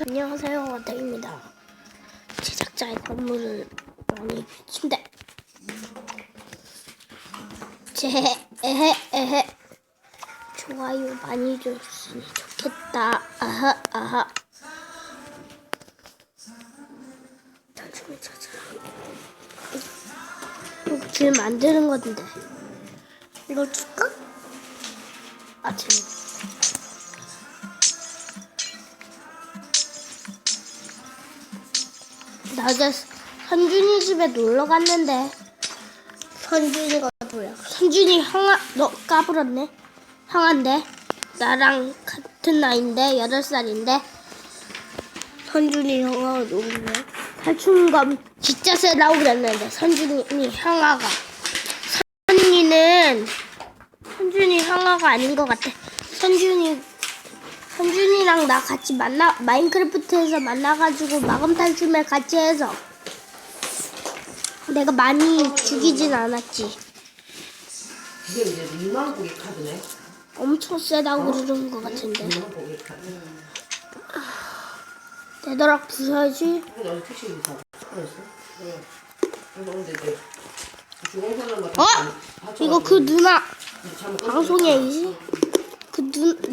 안녕하세요 와타입니다. 제작자의 건물을 많이 침대. 제 에헤 에헤. 좋아요 많이 줬으니 좋겠다. 아하 아하. 나중에 찾아 길 만드는 건데. 이걸 줄까? 아 재밌다 낮에 선준이 집에 놀러 갔는데 선준이가 뭐야? 선준이 형아 너 까불었네. 형한데 나랑 같은 나이인데 여덟 살인데 선준이 형아가 누구네? 탈춤감 진짜 세라고 그랬는데 선준이 형아가 선준이는 선준이 형아가 아닌 것 같아. 선준이 현준이랑 나 같이 만나 마인크래프트에서 만나가지고 마감 탈출을 같이 해서 내가 많이 죽이진 않았지. 이게 이제 2만 고객 카드네. 엄청 세다고 그러는 것 같은데. 2만 고객 카드. 되도록 부숴야지. 어? 이거 그 누나 방송에 이지?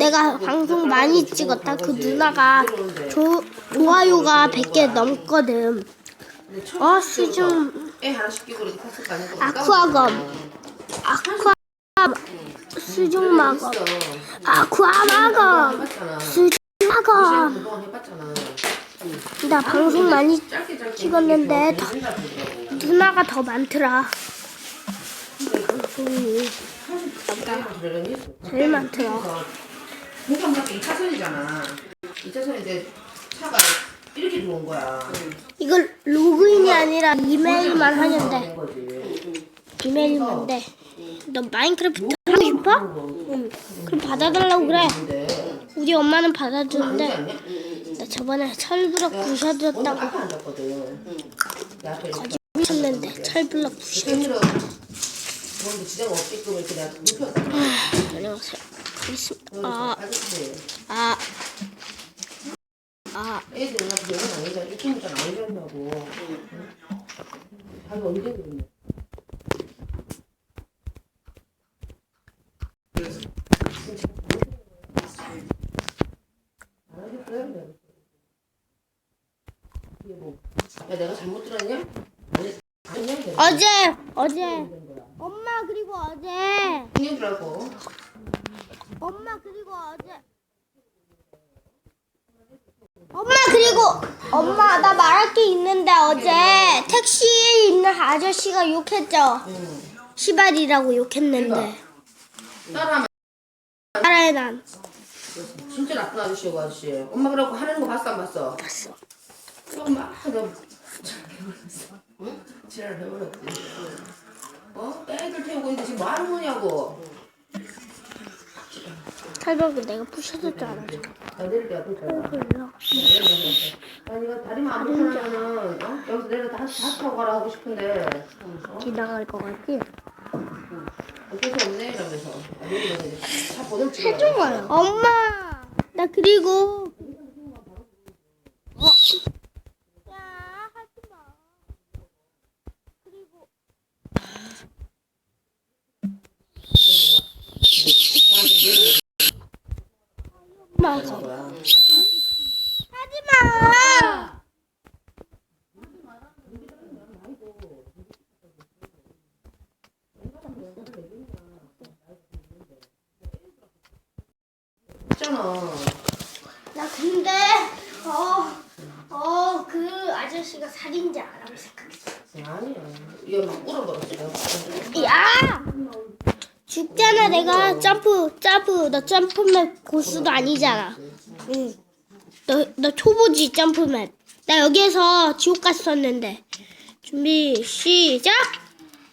내가 방송 많이 찍었다. 그 누나가 조, 좋아요가 100개 넘거든. 어, 시즌 아쿠아검. 아쿠아 수중마검. 아쿠아마검. 수중마검. 나 방송 많이 찍었는데 더, 누나가 더 많더라. 방송이. 제일 많더라. 공평 밖에 2차선이잖아. 2차선 이제 차가 이렇게 들어온 거야. 이걸 로그인이 아니라 이메일만 하면 돼. 이메일만 돼. 너 마인크래프트 하고 싶어? 싶어? 응. 그럼 받아달라고 그래. 우리 엄마는 받아주는데. 나 저번에 철블럭 부셔줬다고. 거짓말했는데 철블럭 부셔. 팬들은 그런 아, 안녕하세요. 아, 어, 아, 아. 애들 나 그건 아니다. 이쪽은 안 된다고. 자기 언제 그러냐. 야, 내가 잘못 들었냐? 어제 어제 엄마 그리고 어제 그냥 들라고 엄마 그리고 어제 엄마 그리고 엄마 나 말할 게 있는데 어제 택시에 있는 아저씨가 욕했죠. 시발이라고 욕했는데 따라해 난 진짜 나쁜 아저씨고 아저씨. 엄마 그러고 하는 거 봤어 안 봤어? 봤어. 엄마 너 지랄 해버렸지. 어? 애들 태우고 있는데 지금 뭐 하는 거냐고. 팔벽을 내가 부셔줄 줄 알았어. 아니 이거 다리만 안 풀면은 어? 여기서 내려 다, 다 타고 가라 하고 싶은데. 지나갈 것 같지? 어쩔 수 없네 이러면서. 다 보듬 엄마, 나 그리고 했잖아. 나 근데 어어그 아저씨가 살인자 라고 생각했어. 아니야. 얘막 울어버렸어. 야! 죽잖아 내가 점프 점프 나 점프맵 고수도 아니잖아. 응. 너너 초보지 점프맵. 나 여기에서 지옥 갔었는데. 준비 시작.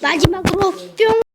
마지막으로 뿅